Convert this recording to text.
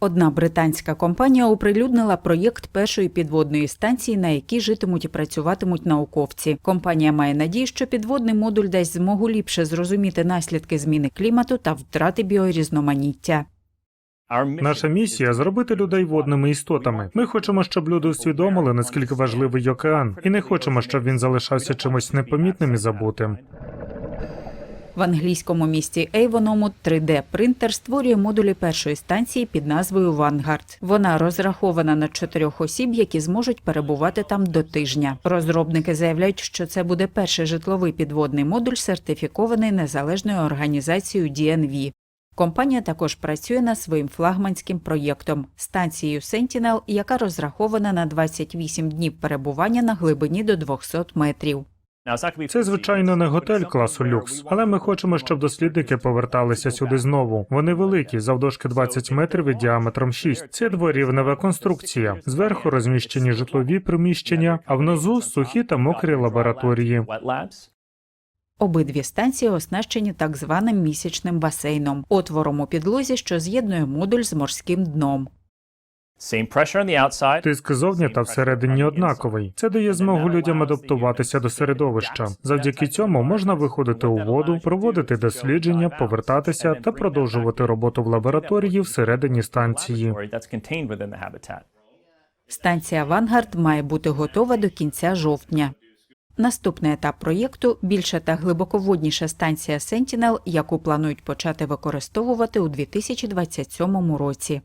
Одна британська компанія оприлюднила проєкт першої підводної станції, на якій житимуть і працюватимуть науковці. Компанія має надію, що підводний модуль дасть змогу ліпше зрозуміти наслідки зміни клімату та втрати біорізноманіття. Наша місія зробити людей водними істотами. Ми хочемо, щоб люди усвідомили, наскільки важливий океан, і не хочемо, щоб він залишався чимось непомітним і забутим. В англійському місті Ейвоному 3D-принтер створює модулі першої станції під назвою Vanguard. Вона розрахована на чотирьох осіб, які зможуть перебувати там до тижня. Розробники заявляють, що це буде перший житловий підводний модуль, сертифікований незалежною організацією DNV. Компанія також працює над своїм флагманським проєктом станцією Sentinel, яка розрахована на 28 днів перебування на глибині до 200 метрів. Це звичайно не готель класу люкс, але ми хочемо, щоб дослідники поверталися сюди знову. Вони великі, завдовжки 20 метрів і діаметром 6. Це дворівнева конструкція. Зверху розміщені житлові приміщення, а внизу сухі та мокрі лабораторії. Обидві станції оснащені так званим місячним басейном, отвором у підлозі, що з'єднує модуль з морським дном. Тиск зовні та всередині однаковий. Це дає змогу людям адаптуватися до середовища. Завдяки цьому можна виходити у воду, проводити дослідження, повертатися та продовжувати роботу в лабораторії всередині станції. Станція Вангард має бути готова до кінця жовтня. Наступний етап проєкту більша та глибоководніша станція Sentinel, яку планують почати використовувати у 2027 році.